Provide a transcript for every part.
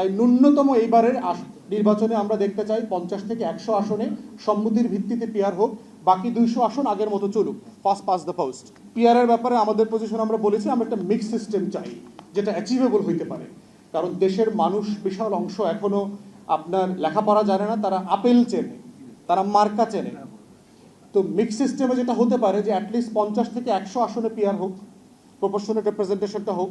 তাই ন্যূনতম এইবারের নির্বাচনে আমরা দেখতে চাই পঞ্চাশ থেকে একশো আসনে সম্মতির ভিত্তিতে পিয়ার হোক, বাকি দুইশো আসন আগের মতো চলুক। ফার্স্ট পাস দ্য পোস্ট পিয়ারের ব্যাপারে আমাদের পজিশন আমরা বলেছি, আমরা একটা মিক্স সিস্টেম চাই, যেটা অ্যাচিভেবল হইতে পারে। কারণ দেশের মানুষ বিশাল অংশ এখনও আপনার লেখাপড়া জানে না, তারা আপেল চেনে, তারা মার্কা চেনে। তো মিক্স সিস্টেমে যেটা হতে পারে যে অ্যাটলিস্ট পঞ্চাশ থেকে একশো আসনে পিয়ার হোক প্রপোর্শনাল রিপ্রেজেন্টেশনটা হোক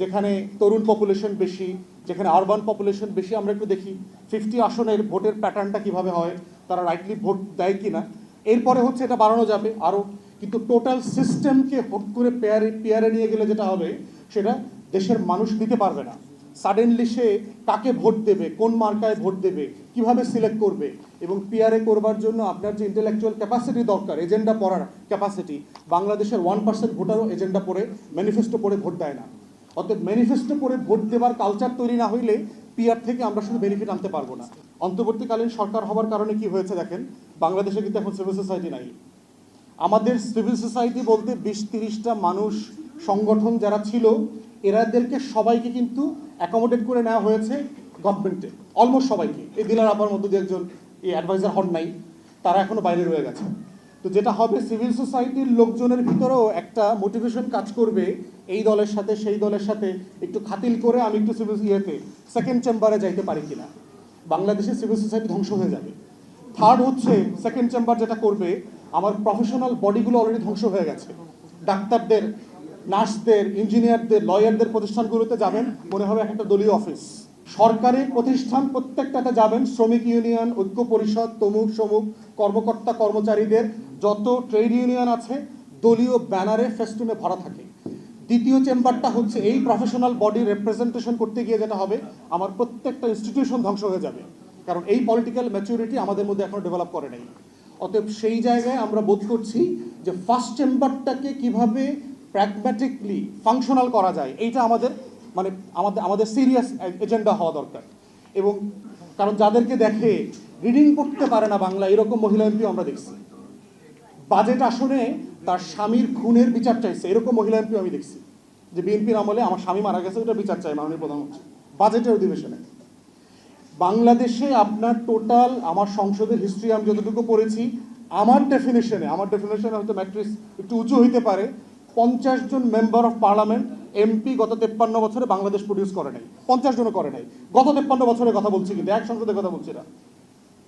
যেখানে তরুণ পপুলেশন বেশি, যেখানে আরবান পপুলেশন বেশি, আমরা একটু দেখি ফিফটি আসনের ভোটের প্যাটার্নটা কীভাবে হয়, তারা রাইটলি ভোট দেয় কিনা। এরপরে হচ্ছে এটা বাড়ানো যাবে আরও কিন্তু টোটাল সিস্টেমকে হট করে পেয়ারে পেয়ারে নিয়ে গেলে যেটা হবে, সেটা দেশের মানুষ দিতে পারবে না। সাডেনলি সে কাকে ভোট দেবে, কোন মার্কায় ভোট দেবে, কীভাবে সিলেক্ট করবে, এবং পিআরএ করবার জন্য আপনার যে ইন্টেলেকচুয়াল ক্যাপাসিটি দরকার এজেন্ডা পড়ার ক্যাপাসিটি বাংলাদেশের ওয়ান পার্সেন্ট ভোটারও এজেন্ডা পড়ে ম্যানিফেস্টো পড়ে, ভোট দেয় না। অতএব ম্যানিফেস্টো করে ভোট দেওয়ার কালচার তৈরি না হইলে পিআর থেকে আমরা শুধু বেনিফিট আনতে পারব না। অন্তর্বর্তীকালীন সরকার হওয়ার কারণে কি হয়েছে দেখেন? বাংলাদেশে কিন্তু এখন সিভিল সোসাইটি নাই। আমাদের সিভিল সোসাইটি বলতে বিশ তিরিশটা মানুষ, সংগঠন যারা ছিল, এরাদেরকে সবাইকে কিন্তু অ্যাকোমোডেট করে নেওয়া হয়েছে গভর্নমেন্টে অলমোস্ট সবাইকে। এই দিলার আপার মধ্যে দু একজন এই অ্যাডভাইজার হন নাই। তারা এখনও বাইরে রয়ে গেছে। তো যেটা হবে সিভিল সোসাইটির লোকজনের ভিতরেও একটা মোটিভেশন কাজ করবে এই দলের সাথে, সেই দলের সাথে। একটু খাতিল করে আমি একটু সিভিল ইয়েতে সেকেন্ড চেম্বারে যাইতে পারি কিনা। বাংলাদেশের সিভিল সোসাইটি ধ্বংস হয়ে যাবে। থার্ড হচ্ছে সেকেন্ড চেম্বার যেটা করবে, আমার প্রফেশনাল বডিগুলো অলরেডি ধ্বংস হয়ে গেছে। ডাক্তারদের, নার্সদের ইঞ্জিনিয়ারদের লয়ারদের প্রতিষ্ঠানগুলোতে যাবেন, মনে হবে একটা দলীয় অফিস সরকারি প্রতিষ্ঠান প্রত্যেকটাতে যাবেন। শ্রমিক ইউনিয়ন, ঐক্য পরিষদ, তমুক, সমুক, কর্মকর্তা, কর্মচারীদের যত ট্রেড ইউনিয়ন আছে, দলীয় ব্যানারে ফেস্টুনে ভরা থাকে। দ্বিতীয় চেম্বারটা হচ্ছে এই প্রফেশনাল বডি রিপ্রেজেন্টেশন করতে গিয়ে যেটা হবে, আমার প্রত্যেকটা ইনস্টিটিউশন ধ্বংস হয়ে যাবে। কারণ এই পলিটিক্যাল ম্যাচুরিটি আমাদের মধ্যে এখনও ডেভেলপ করে নাই। অতএব সেই জায়গায় আমরা বোধ করছি যে ফার্স্ট চেম্বারটাকে কীভাবে প্র্যাগম্যাটিকলি ফাংশনাল করা যায়, এইটা আমাদের মানে আমাদের আমাদের সিরিয়াস এজেন্ডা হওয়া দরকার। এবং কারণ যাদেরকে দেখে রিডিং করতে পারে না বাংলা, এরকম মহিলা এমপিও আমরা দেখছি। বাজেট আসনে তার স্বামীর খুনের বিচার চাইছে, এরকম মহিলা এমপিও আমি দেখছি। যে বিএনপির আমলে আমার স্বামী মারা গেছে, ওটা বিচার চাই মাননীয় প্রধানমন্ত্রী। বাজেটের অধিবেশনে। বাংলাদেশে আপনার টোটাল আমার সংসদের হিস্ট্রি আমি যতটুকু পড়েছি, আমার ডেফিনেশনে আমার ডেফিনেশনে হয়তো ম্যাট্রিক্স একটু উঁচু হইতে পারে, পঞ্চাশ জন মেম্বার অফ পার্লামেন্ট এমপি গত তেপ্পান্ন বছরে বাংলাদেশ প্রডিউস করে নাই, পঞ্চাশ জনও করে নাই। গত তেপ্পান্ন বছরের কথা বলছি কিন্তু, এক সংসদের কথা বলছি না।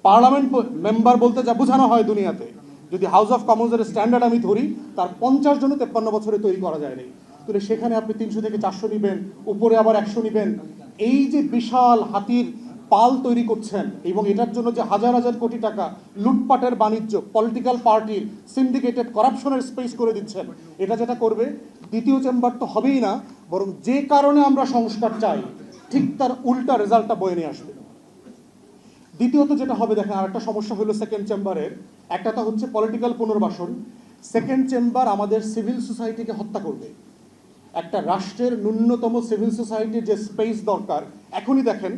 পার্লামেন্ট মেম্বার বলতে যা বোঝানো হয় দুনিয়াতে, যদি হাউস অফ কমন্সের স্ট্যান্ডার্ড আমি ধরি, তার পঞ্চাশ জনও তেপ্পান্ন বছরে তৈরি করা যায় নাই। তাহলে সেখানে আপনি তিনশো থেকে চারশো নিবেন, উপরে আবার একশো নিবেন। এই যে বিশাল হাতির পাল তৈরি করছেন, এবং এটার জন্য যে হাজার হাজার কোটি টাকা লুটপাটের বাণিজ্য পলিটিক্যাল পার্টির সিন্ডিকেটেড করাপশনের স্পেস করে দিচ্ছেন, এটা যেটা করবে? দ্বিতীয় চেম্বার তো হবেই না, বরং যে কারণে আমরা সংস্কার চাই, ঠিক তার উল্টা রেজাল্টটা বয়ে নিয়ে আসবে। দ্বিতীয়ত যেটা হবে, দেখেন আরেকটা সমস্যা হলো সেকেন্ড চেম্বারের একটা তো হচ্ছে পলিটিক্যাল পুনর্বাসন। সেকেন্ড চেম্বার আমাদের সিভিল সোসাইটিকে হত্যা করবে। একটা রাষ্ট্রের ন্যূনতম সিভিল সোসাইটির যে স্পেস দরকার, এখনই দেখেন